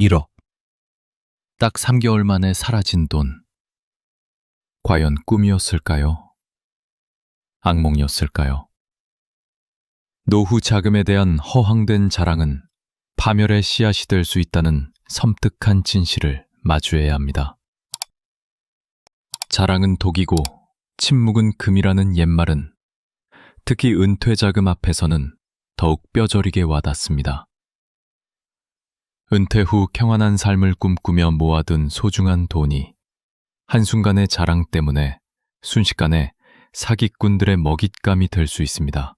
1억. 딱 3개월 만에 사라진 돈. 과연 꿈이었을까요? 악몽이었을까요? 노후 자금에 대한 허황된 자랑은 파멸의 씨앗이 될 수 있다는 섬뜩한 진실을 마주해야 합니다. 자랑은 독이고 침묵은 금이라는 옛말은 특히 은퇴 자금 앞에서는 더욱 뼈저리게 와닿습니다. 은퇴 후 평안한 삶을 꿈꾸며 모아둔 소중한 돈이 한순간의 자랑 때문에 순식간에 사기꾼들의 먹잇감이 될 수 있습니다.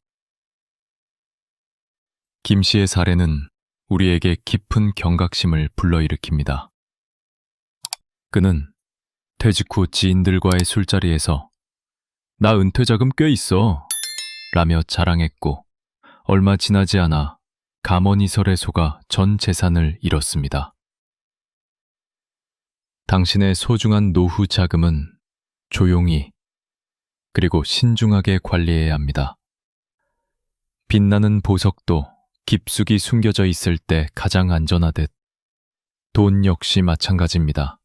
김 씨의 사례는 우리에게 깊은 경각심을 불러일으킵니다. 그는 퇴직 후 지인들과의 술자리에서 나 은퇴 자금 꽤 있어 라며 자랑했고 얼마 지나지 않아 감언이설에 속아 전 재산을 잃었습니다. 당신의 소중한 노후 자금은 조용히 그리고 신중하게 관리해야 합니다. 빛나는 보석도 깊숙이 숨겨져 있을 때 가장 안전하듯 돈 역시 마찬가지입니다.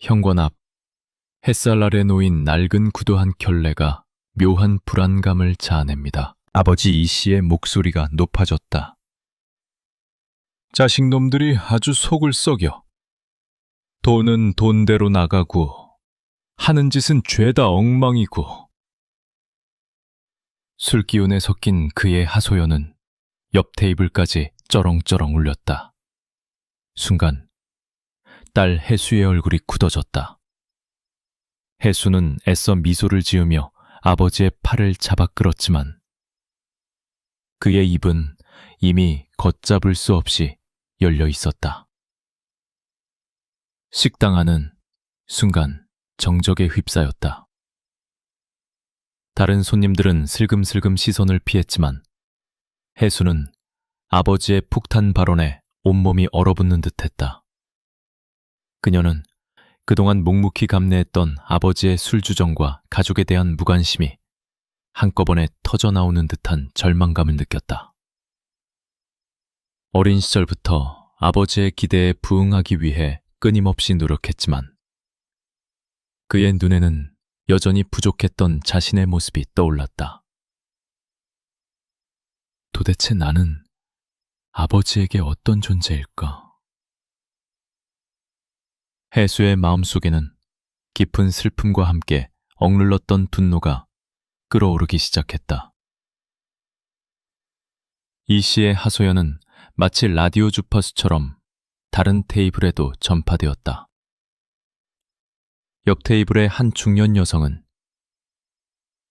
현관 앞 햇살 아래 놓인 낡은 구두 한 켤레가 묘한 불안감을 자아냅니다. 아버지 이 씨의 목소리가 높아졌다. 자식놈들이 아주 속을 썩여. 돈은 돈대로 나가고 하는 짓은 죄다 엉망이고. 술 기운에 섞인 그의 하소연은 옆 테이블까지 쩌렁쩌렁 울렸다. 순간 딸 혜수의 얼굴이 굳어졌다. 혜수는 애써 미소를 지으며 아버지의 팔을 잡아 끌었지만 그의 입은 이미 걷잡을 수 없이 열려 있었다. 식당 안은 순간 정적에 휩싸였다. 다른 손님들은 슬금슬금 시선을 피했지만 해수는 아버지의 폭탄 발언에 온몸이 얼어붙는 듯했다. 그녀는 그동안 묵묵히 감내했던 아버지의 술주정과 가족에 대한 무관심이 한꺼번에 터져 나오는 듯한 절망감을 느꼈다. 어린 시절부터 아버지의 기대에 부응하기 위해 끊임없이 노력했지만 그의 눈에는 여전히 부족했던 자신의 모습이 떠올랐다. 도대체 나는 아버지에게 어떤 존재일까? 해수의 마음속에는 깊은 슬픔과 함께 억눌렀던 분노가 끓어오르기 시작했다. 이 씨의 하소연은 마치 라디오 주파수처럼 다른 테이블에도 전파되었다. 옆 테이블의 한 중년 여성은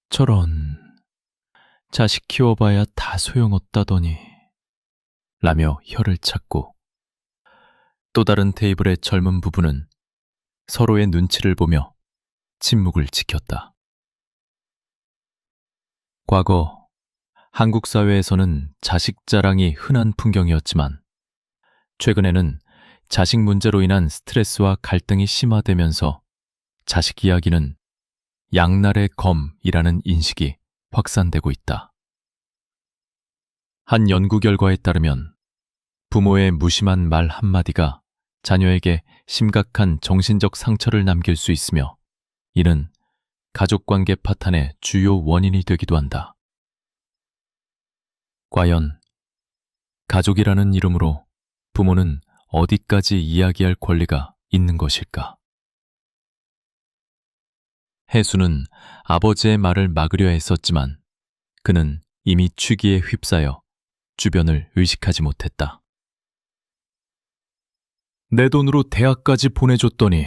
저런 자식 키워봐야 다 소용없다더니 라며 혀를 찾고 또 다른 테이블의 젊은 부부는 서로의 눈치를 보며 침묵을 지켰다. 과거 한국 사회에서는 자식 자랑이 흔한 풍경이었지만 최근에는 자식 문제로 인한 스트레스와 갈등이 심화되면서 자식 이야기는 양날의 검이라는 인식이 확산되고 있다. 한 연구 결과에 따르면 부모의 무심한 말 한마디가 자녀에게 심각한 정신적 상처를 남길 수 있으며 이는 가족관계 파탄의 주요 원인이 되기도 한다. 과연 가족이라는 이름으로 부모는 어디까지 이야기할 권리가 있는 것일까? 해수는 아버지의 말을 막으려 했었지만 그는 이미 취기에 휩싸여 주변을 의식하지 못했다. 내 돈으로 대학까지 보내줬더니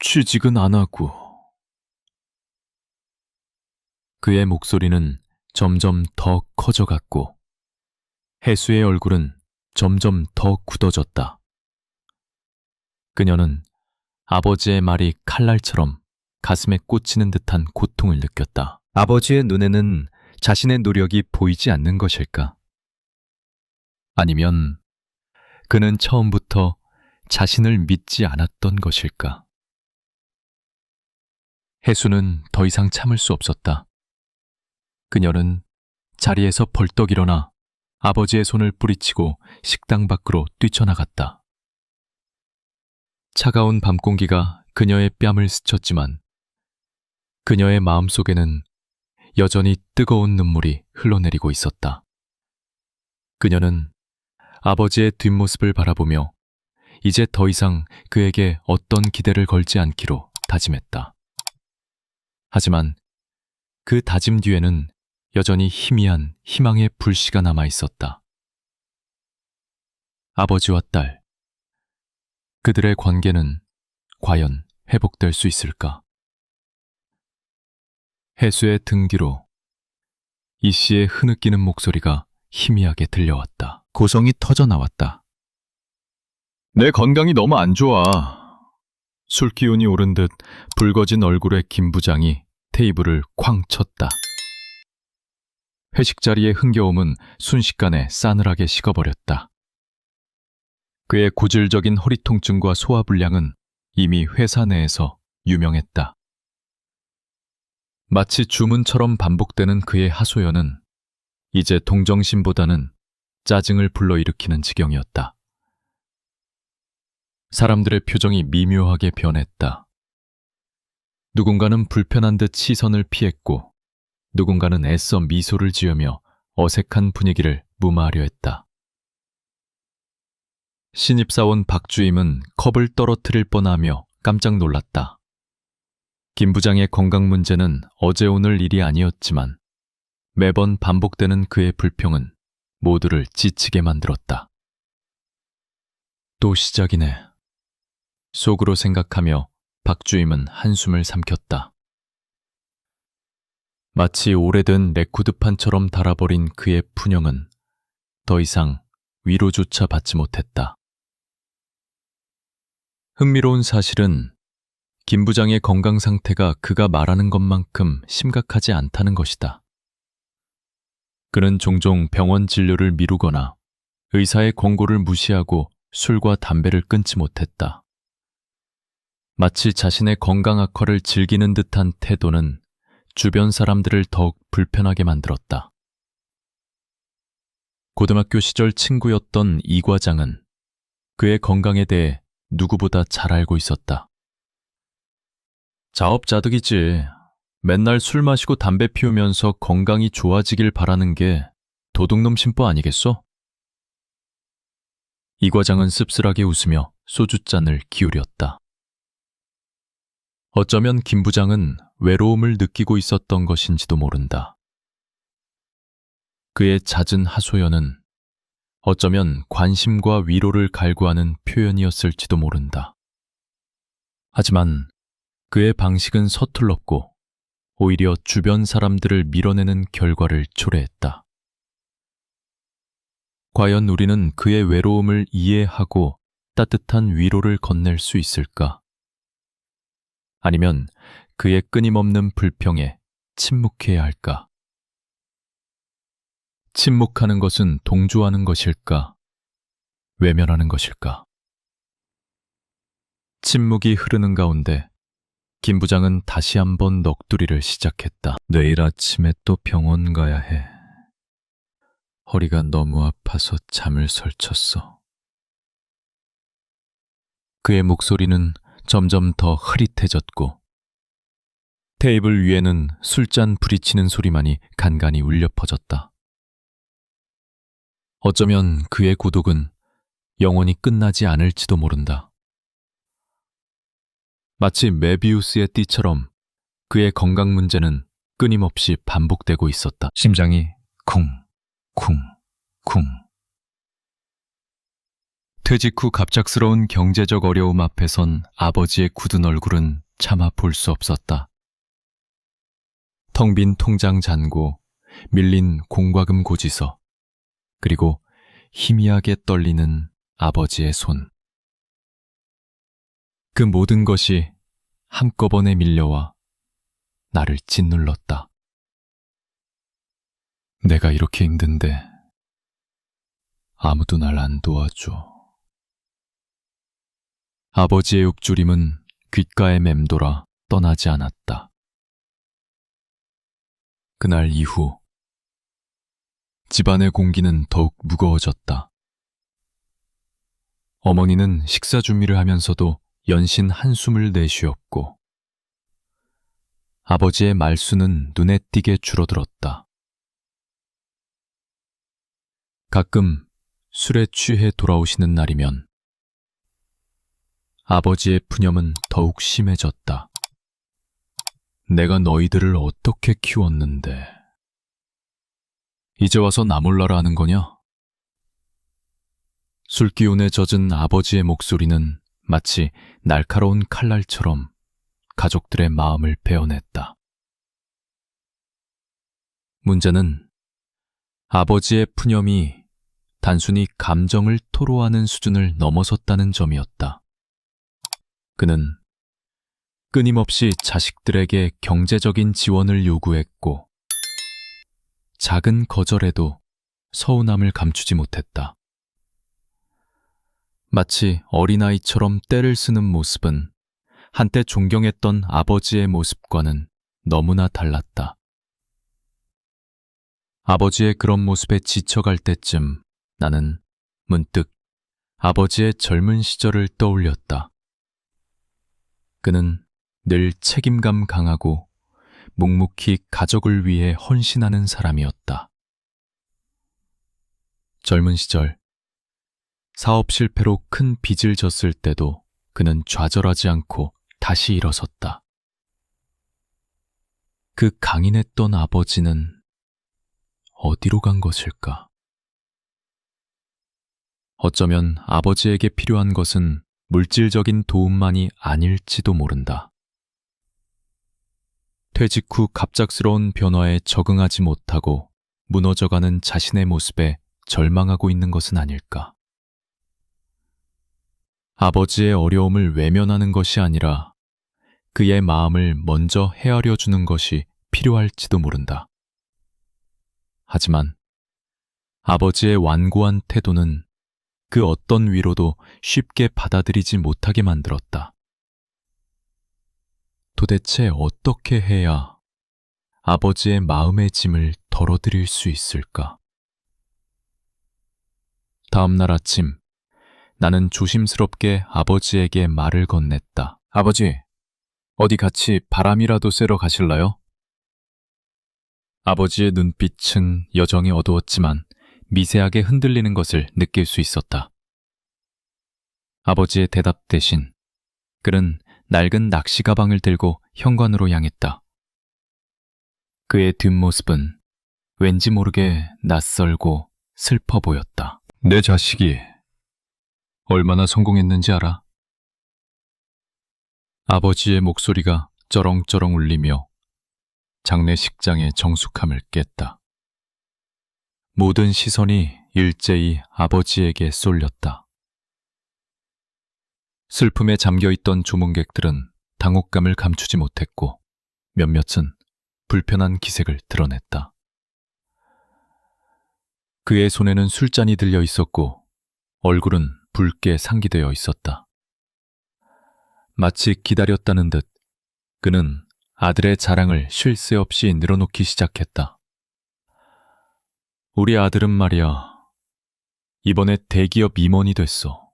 취직은 안 하고. 그의 목소리는 점점 더 커져갔고 해수의 얼굴은 점점 더 굳어졌다. 그녀는 아버지의 말이 칼날처럼 가슴에 꽂히는 듯한 고통을 느꼈다. 아버지의 눈에는 자신의 노력이 보이지 않는 것일까? 아니면 그는 처음부터 자신을 믿지 않았던 것일까? 해수는 더 이상 참을 수 없었다. 그녀는 자리에서 벌떡 일어나 아버지의 손을 뿌리치고 식당 밖으로 뛰쳐나갔다. 차가운 밤 공기가 그녀의 뺨을 스쳤지만 그녀의 마음 속에는 여전히 뜨거운 눈물이 흘러내리고 있었다. 그녀는 아버지의 뒷모습을 바라보며 이제 더 이상 그에게 어떤 기대를 걸지 않기로 다짐했다. 하지만 그 다짐 뒤에는 여전히 희미한 희망의 불씨가 남아 있었다. 아버지와 딸. 그들의 관계는 과연 회복될 수 있을까? 해수의 등 뒤로 이 씨의 흐느끼는 목소리가 희미하게 들려왔다. 고성이 터져 나왔다. 내 건강이 너무 안 좋아. 술 기운이 오른 듯 붉어진 얼굴의 김 부장이 테이블을 쾅 쳤다. 회식 자리의 흥겨움은 순식간에 싸늘하게 식어버렸다. 그의 고질적인 허리 통증과 소화 불량은 이미 회사 내에서 유명했다. 마치 주문처럼 반복되는 그의 하소연은 이제 동정심보다는 짜증을 불러일으키는 지경이었다. 사람들의 표정이 미묘하게 변했다. 누군가는 불편한 듯 시선을 피했고, 누군가는 애써 미소를 지으며 어색한 분위기를 무마하려 했다. 신입사원 박주임은 컵을 떨어뜨릴 뻔하며 깜짝 놀랐다. 김 부장의 건강 문제는 어제 오늘 일이 아니었지만 매번 반복되는 그의 불평은 모두를 지치게 만들었다. 또 시작이네. 속으로 생각하며 박주임은 한숨을 삼켰다. 마치 오래된 레코드판처럼 달아버린 그의 푸념은 더 이상 위로조차 받지 못했다. 흥미로운 사실은 김 부장의 건강 상태가 그가 말하는 것만큼 심각하지 않다는 것이다. 그는 종종 병원 진료를 미루거나 의사의 권고를 무시하고 술과 담배를 끊지 못했다. 마치 자신의 건강 악화를 즐기는 듯한 태도는 주변 사람들을 더욱 불편하게 만들었다. 고등학교 시절 친구였던 이 과장은 그의 건강에 대해 누구보다 잘 알고 있었다. 자업자득이지. 맨날 술 마시고 담배 피우면서 건강이 좋아지길 바라는 게 도둑놈 심보 아니겠어? 이 과장은 씁쓸하게 웃으며 소주잔을 기울였다. 어쩌면 김 부장은 외로움을 느끼고 있었던 것인지도 모른다. 그의 잦은 하소연은 어쩌면 관심과 위로를 갈구하는 표현이었을지도 모른다. 하지만 그의 방식은 서툴렀고 오히려 주변 사람들을 밀어내는 결과를 초래했다. 과연 우리는 그의 외로움을 이해하고 따뜻한 위로를 건넬 수 있을까? 아니면 그의 끊임없는 불평에 침묵해야 할까? 침묵하는 것은 동조하는 것일까? 외면하는 것일까? 침묵이 흐르는 가운데 김 부장은 다시 한번 넋두리를 시작했다. 내일 아침에 또 병원 가야 해. 허리가 너무 아파서 잠을 설쳤어. 그의 목소리는 점점 더 흐릿해졌고 테이블 위에는 술잔 부리치는 소리만이 간간히 울려 퍼졌다. 어쩌면 그의 고독은 영원히 끝나지 않을지도 모른다. 마치 메비우스의 띠처럼 그의 건강 문제는 끊임없이 반복되고 있었다. 심장이 쿵, 쿵, 쿵. 퇴직 후 갑작스러운 경제적 어려움 앞에선 아버지의 굳은 얼굴은 차마 볼 수 없었다. 텅 빈 통장 잔고, 밀린 공과금 고지서, 그리고 희미하게 떨리는 아버지의 손. 그 모든 것이 한꺼번에 밀려와 나를 짓눌렀다. 내가 이렇게 힘든데 아무도 날 안 도와줘. 아버지의 욕조림은 귓가에 맴돌아 떠나지 않았다. 그날 이후 집안의 공기는 더욱 무거워졌다. 어머니는 식사 준비를 하면서도 연신 한숨을 내쉬었고, 아버지의 말수는 눈에 띄게 줄어들었다. 가끔 술에 취해 돌아오시는 날이면 아버지의 푸념은 더욱 심해졌다. 내가 너희들을 어떻게 키웠는데. 이제 와서 나 몰라라 하는 거냐? 술기운에 젖은 아버지의 목소리는 마치 날카로운 칼날처럼 가족들의 마음을 베어냈다. 문제는 아버지의 푸념이 단순히 감정을 토로하는 수준을 넘어섰다는 점이었다. 그는 끊임없이 자식들에게 경제적인 지원을 요구했고, 작은 거절에도 서운함을 감추지 못했다. 마치 어린아이처럼 때를 쓰는 모습은 한때 존경했던 아버지의 모습과는 너무나 달랐다. 아버지의 그런 모습에 지쳐갈 때쯤 나는 문득 아버지의 젊은 시절을 떠올렸다. 그는 늘 책임감 강하고 묵묵히 가족을 위해 헌신하는 사람이었다. 젊은 시절, 사업 실패로 큰 빚을 졌을 때도 그는 좌절하지 않고 다시 일어섰다. 그 강인했던 아버지는 어디로 간 것일까? 어쩌면 아버지에게 필요한 것은 물질적인 도움만이 아닐지도 모른다. 퇴직 후 갑작스러운 변화에 적응하지 못하고 무너져가는 자신의 모습에 절망하고 있는 것은 아닐까. 아버지의 어려움을 외면하는 것이 아니라 그의 마음을 먼저 헤아려 주는 것이 필요할지도 모른다. 하지만 아버지의 완고한 태도는 그 어떤 위로도 쉽게 받아들이지 못하게 만들었다. 도대체 어떻게 해야 아버지의 마음의 짐을 덜어드릴 수 있을까? 다음 날 아침, 나는 조심스럽게 아버지에게 말을 건넸다. 아버지, 어디 같이 바람이라도 쐬러 가실래요? 아버지의 눈빛은 여정이 어두웠지만 미세하게 흔들리는 것을 느낄 수 있었다. 아버지의 대답 대신 그는 낡은 낚시 가방을 들고 현관으로 향했다. 그의 뒷모습은 왠지 모르게 낯설고 슬퍼 보였다. 내 자식이 얼마나 성공했는지 알아? 아버지의 목소리가 쩌렁쩌렁 울리며 장례식장의 정숙함을 깼다. 모든 시선이 일제히 아버지에게 쏠렸다. 슬픔에 잠겨있던 조문객들은 당혹감을 감추지 못했고 몇몇은 불편한 기색을 드러냈다. 그의 손에는 술잔이 들려 있었고 얼굴은 붉게 상기되어 있었다. 마치 기다렸다는 듯 그는 아들의 자랑을 쉴 새 없이 늘어놓기 시작했다. 우리 아들은 말이야, 이번에 대기업 임원이 됐어.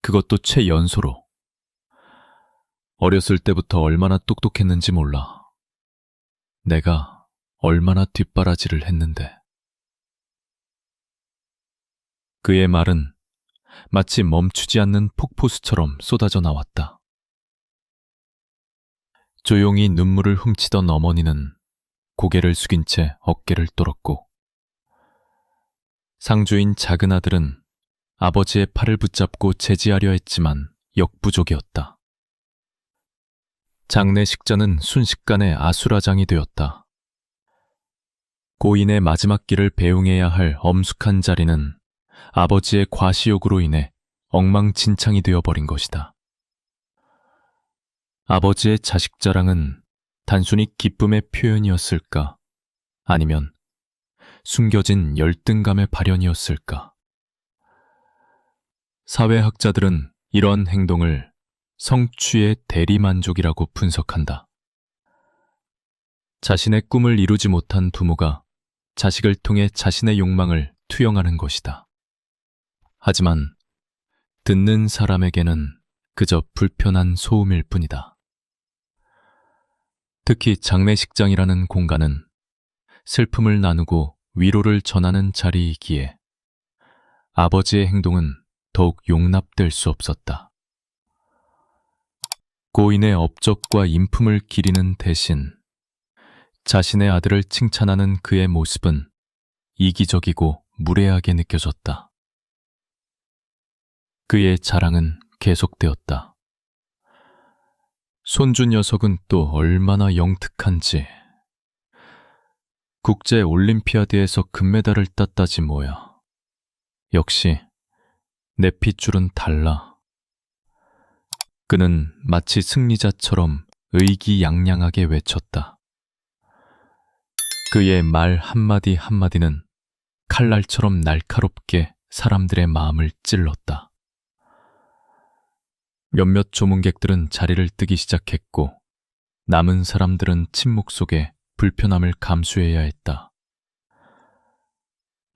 그것도 최연소로. 어렸을 때부터 얼마나 똑똑했는지 몰라. 내가 얼마나 뒷바라지를 했는데. 그의 말은 마치 멈추지 않는 폭포수처럼 쏟아져 나왔다. 조용히 눈물을 훔치던 어머니는 고개를 숙인 채 어깨를 떨었고, 상주인 작은 아들은 아버지의 팔을 붙잡고 제지하려 했지만 역부족이었다. 장례식자는 순식간에 아수라장이 되었다. 고인의 마지막 길을 배웅해야 할 엄숙한 자리는 아버지의 과시욕으로 인해 엉망진창이 되어버린 것이다. 아버지의 자식 자랑은 단순히 기쁨의 표현이었을까? 아니면 숨겨진 열등감의 발현이었을까? 사회학자들은 이러한 행동을 성취의 대리만족이라고 분석한다. 자신의 꿈을 이루지 못한 부모가 자식을 통해 자신의 욕망을 투영하는 것이다. 하지만 듣는 사람에게는 그저 불편한 소음일 뿐이다. 특히 장례식장이라는 공간은 슬픔을 나누고 위로를 전하는 자리이기에 아버지의 행동은 더욱 용납될 수 없었다. 고인의 업적과 인품을 기리는 대신 자신의 아들을 칭찬하는 그의 모습은 이기적이고 무례하게 느껴졌다. 그의 자랑은 계속되었다. 손주 녀석은 또 얼마나 영특한지. 국제 올림피아드에서 금메달을 땄다지 뭐야. 역시 내 핏줄은 달라. 그는 마치 승리자처럼 의기양양하게 외쳤다. 그의 말 한마디 한마디는 칼날처럼 날카롭게 사람들의 마음을 찔렀다. 몇몇 조문객들은 자리를 뜨기 시작했고 남은 사람들은 침묵 속에 불편함을 감수해야 했다.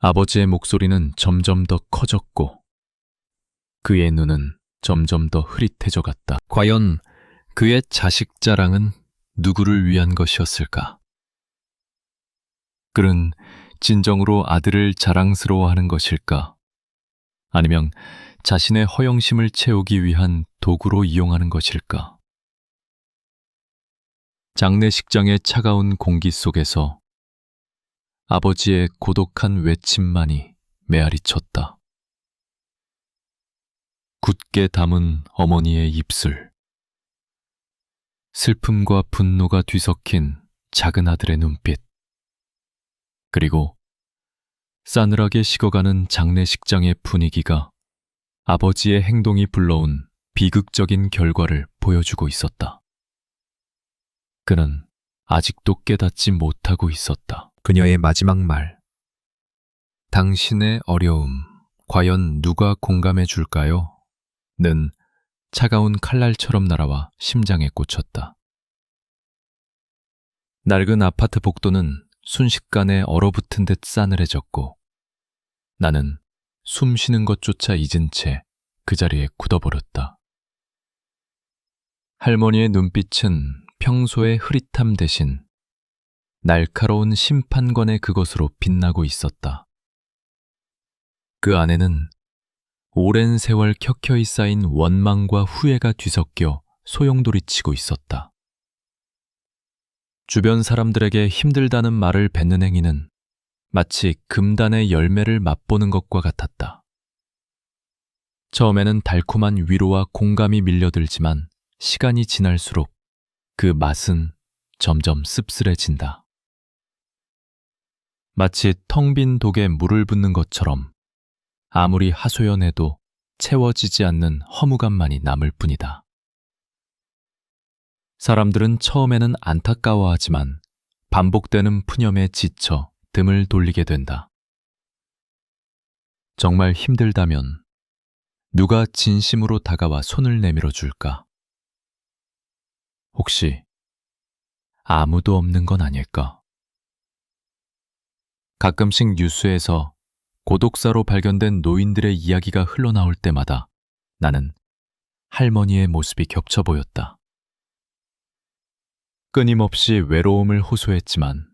아버지의 목소리는 점점 더 커졌고 그의 눈은 점점 더 흐릿해져 갔다. 과연 그의 자식 자랑은 누구를 위한 것이었을까? 그는 진정으로 아들을 자랑스러워하는 것일까? 아니면 자신의 허영심을 채우기 위한 도구로 이용하는 것일까? 장례식장의 차가운 공기 속에서 아버지의 고독한 외침만이 메아리 쳤다. 굳게 담은 어머니의 입술. 슬픔과 분노가 뒤섞인 작은 아들의 눈빛. 그리고 싸늘하게 식어가는 장례식장의 분위기가 아버지의 행동이 불러온 비극적인 결과를 보여주고 있었다. 그는 아직도 깨닫지 못하고 있었다. 그녀의 마지막 말. 당신의 어려움, 과연 누가 공감해 줄까요? 는 차가운 칼날처럼 날아와 심장에 꽂혔다. 낡은 아파트 복도는 순식간에 얼어붙은 듯 싸늘해졌고 나는 숨 쉬는 것조차 잊은 채 그 자리에 굳어버렸다. 할머니의 눈빛은 평소의 흐릿함 대신 날카로운 심판관의 그것으로 빛나고 있었다. 그 안에는 오랜 세월 켜켜이 쌓인 원망과 후회가 뒤섞여 소용돌이치고 있었다. 주변 사람들에게 힘들다는 말을 뱉는 행위는 마치 금단의 열매를 맛보는 것과 같았다. 처음에는 달콤한 위로와 공감이 밀려들지만 시간이 지날수록 그 맛은 점점 씁쓸해진다. 마치 텅 빈 독에 물을 붓는 것처럼 아무리 하소연해도 채워지지 않는 허무감만이 남을 뿐이다. 사람들은 처음에는 안타까워하지만 반복되는 푸념에 지쳐 등을 돌리게 된다. 정말 힘들다면 누가 진심으로 다가와 손을 내밀어 줄까? 혹시 아무도 없는 건 아닐까? 가끔씩 뉴스에서 고독사로 발견된 노인들의 이야기가 흘러나올 때마다 나는 할머니의 모습이 겹쳐 보였다. 끊임없이 외로움을 호소했지만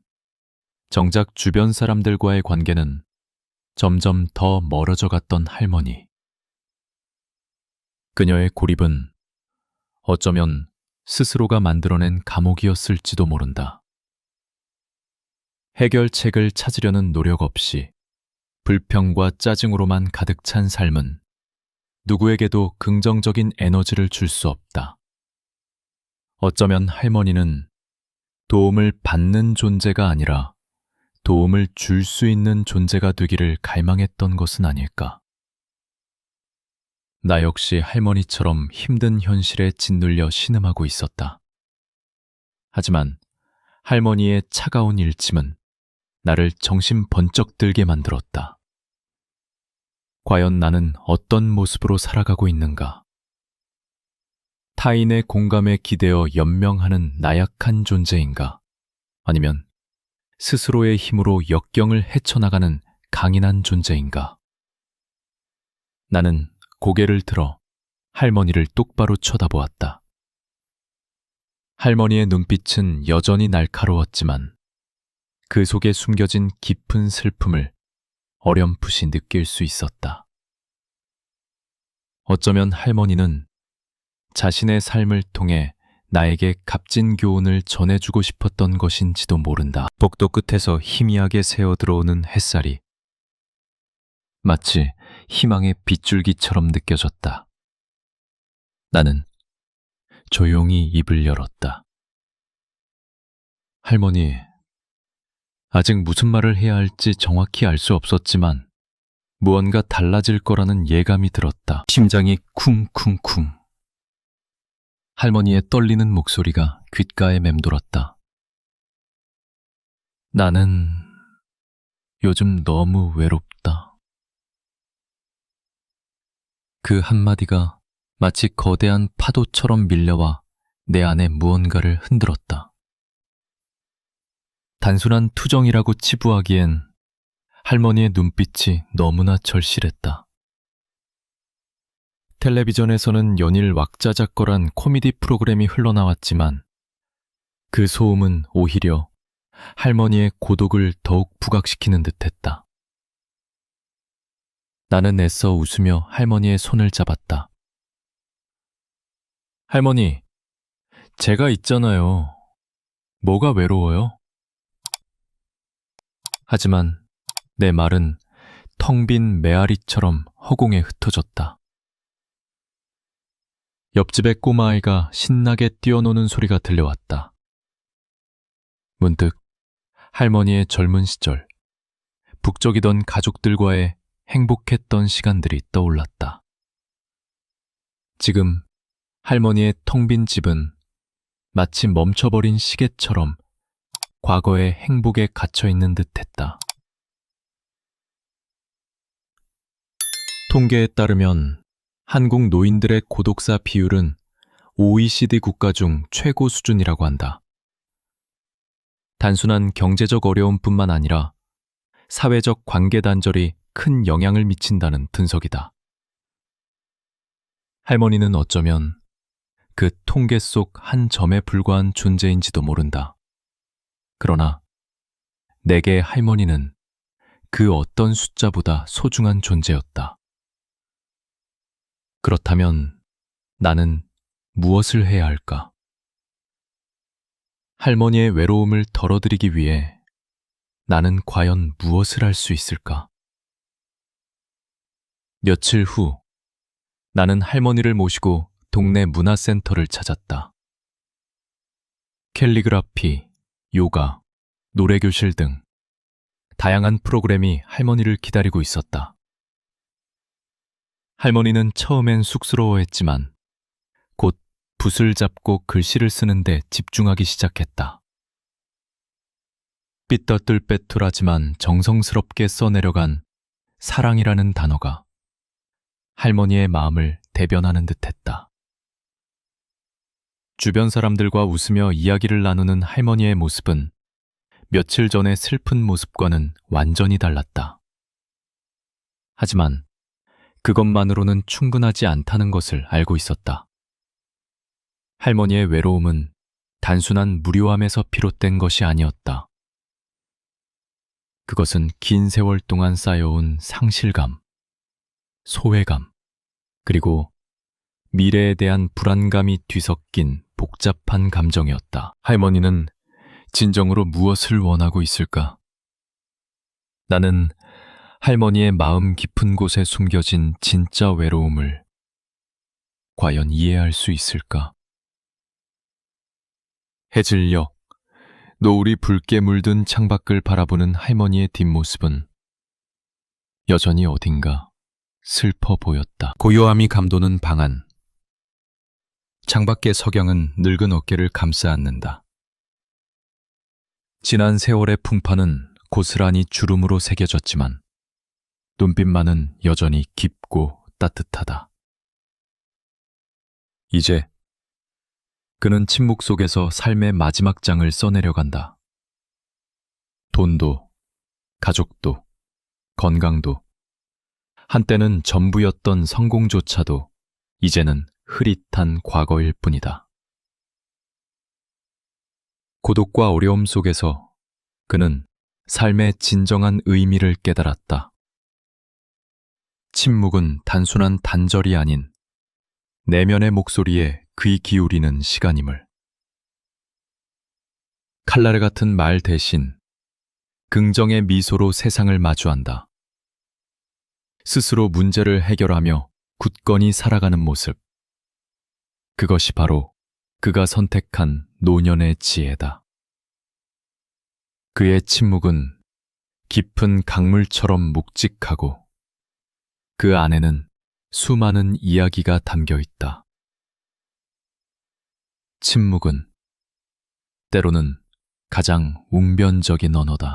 정작 주변 사람들과의 관계는 점점 더 멀어져 갔던 할머니. 그녀의 고립은 어쩌면 스스로가 만들어낸 감옥이었을지도 모른다. 해결책을 찾으려는 노력 없이 불평과 짜증으로만 가득 찬 삶은 누구에게도 긍정적인 에너지를 줄 수 없다. 어쩌면 할머니는 도움을 받는 존재가 아니라 도움을 줄 수 있는 존재가 되기를 갈망했던 것은 아닐까. 나 역시 할머니처럼 힘든 현실에 짓눌려 신음하고 있었다. 하지만 할머니의 차가운 일침은 나를 정신 번쩍 들게 만들었다. 과연 나는 어떤 모습으로 살아가고 있는가? 타인의 공감에 기대어 연명하는 나약한 존재인가? 아니면 스스로의 힘으로 역경을 헤쳐나가는 강인한 존재인가? 나는 고개를 들어 할머니를 똑바로 쳐다보았다. 할머니의 눈빛은 여전히 날카로웠지만 그 속에 숨겨진 깊은 슬픔을 어렴풋이 느낄 수 있었다. 어쩌면 할머니는 자신의 삶을 통해 나에게 값진 교훈을 전해주고 싶었던 것인지도 모른다. 복도 끝에서 희미하게 새어 들어오는 햇살이 마치 희망의 빗줄기처럼 느껴졌다. 나는 조용히 입을 열었다. 할머니, 아직 무슨 말을 해야 할지 정확히 알 수 없었지만 무언가 달라질 거라는 예감이 들었다. 심장이 쿵쿵쿵. 할머니의 떨리는 목소리가 귓가에 맴돌았다. 나는 요즘 너무 외롭다. 그 한마디가 마치 거대한 파도처럼 밀려와 내 안에 무언가를 흔들었다. 단순한 투정이라고 치부하기엔 할머니의 눈빛이 너무나 절실했다. 텔레비전에서는 연일 왁자작걸한 코미디 프로그램이 흘러나왔지만 그 소음은 오히려 할머니의 고독을 더욱 부각시키는 듯했다. 나는 애써 웃으며 할머니의 손을 잡았다. 할머니, 제가 있잖아요. 뭐가 외로워요? 하지만 내 말은 텅 빈 메아리처럼 허공에 흩어졌다. 옆집의 꼬마아이가 신나게 뛰어노는 소리가 들려왔다. 문득 할머니의 젊은 시절, 북적이던 가족들과의 행복했던 시간들이 떠올랐다. 지금 할머니의 텅 빈 집은 마치 멈춰버린 시계처럼 과거의 행복에 갇혀 있는 듯 했다. 통계에 따르면 한국 노인들의 고독사 비율은 OECD 국가 중 최고 수준이라고 한다. 단순한 경제적 어려움뿐만 아니라 사회적 관계 단절이 큰 영향을 미친다는 분석이다. 할머니는 어쩌면 그 통계 속 한 점에 불과한 존재인지도 모른다. 그러나 내게 할머니는 그 어떤 숫자보다 소중한 존재였다. 그렇다면 나는 무엇을 해야 할까? 할머니의 외로움을 덜어드리기 위해 나는 과연 무엇을 할 수 있을까? 며칠 후 나는 할머니를 모시고 동네 문화센터를 찾았다. 캘리그라피, 요가, 노래교실 등 다양한 프로그램이 할머니를 기다리고 있었다. 할머니는 처음엔 쑥스러워했지만 곧 붓을 잡고 글씨를 쓰는데 집중하기 시작했다. 삐뚤빼뚤하지만 정성스럽게 써내려간 사랑이라는 단어가 할머니의 마음을 대변하는 듯했다. 주변 사람들과 웃으며 이야기를 나누는 할머니의 모습은 며칠 전의 슬픈 모습과는 완전히 달랐다. 하지만 그것만으로는 충분하지 않다는 것을 알고 있었다. 할머니의 외로움은 단순한 무료함에서 비롯된 것이 아니었다. 그것은 긴 세월 동안 쌓여온 상실감, 소외감, 그리고 미래에 대한 불안감이 뒤섞인 복잡한 감정이었다. 할머니는 진정으로 무엇을 원하고 있을까? 나는 할머니의 마음 깊은 곳에 숨겨진 진짜 외로움을 과연 이해할 수 있을까? 해질녘, 노을이 붉게 물든 창밖을 바라보는 할머니의 뒷모습은 여전히 어딘가 슬퍼 보였다. 고요함이 감도는 방 안. 창밖의 석양은 늙은 어깨를 감싸 안는다. 지난 세월의 풍파는 고스란히 주름으로 새겨졌지만 눈빛만은 여전히 깊고 따뜻하다. 이제 그는 침묵 속에서 삶의 마지막 장을 써내려 간다. 돈도, 가족도, 건강도, 한때는 전부였던 성공조차도 이제는 흐릿한 과거일 뿐이다. 고독과 어려움 속에서 그는 삶의 진정한 의미를 깨달았다. 침묵은 단순한 단절이 아닌 내면의 목소리에 귀 기울이는 시간임을. 칼날에 같은 말 대신 긍정의 미소로 세상을 마주한다. 스스로 문제를 해결하며 굳건히 살아가는 모습. 그것이 바로 그가 선택한 노년의 지혜다. 그의 침묵은 깊은 강물처럼 묵직하고 그 안에는 수많은 이야기가 담겨 있다. 침묵은 때로는 가장 웅변적인 언어다.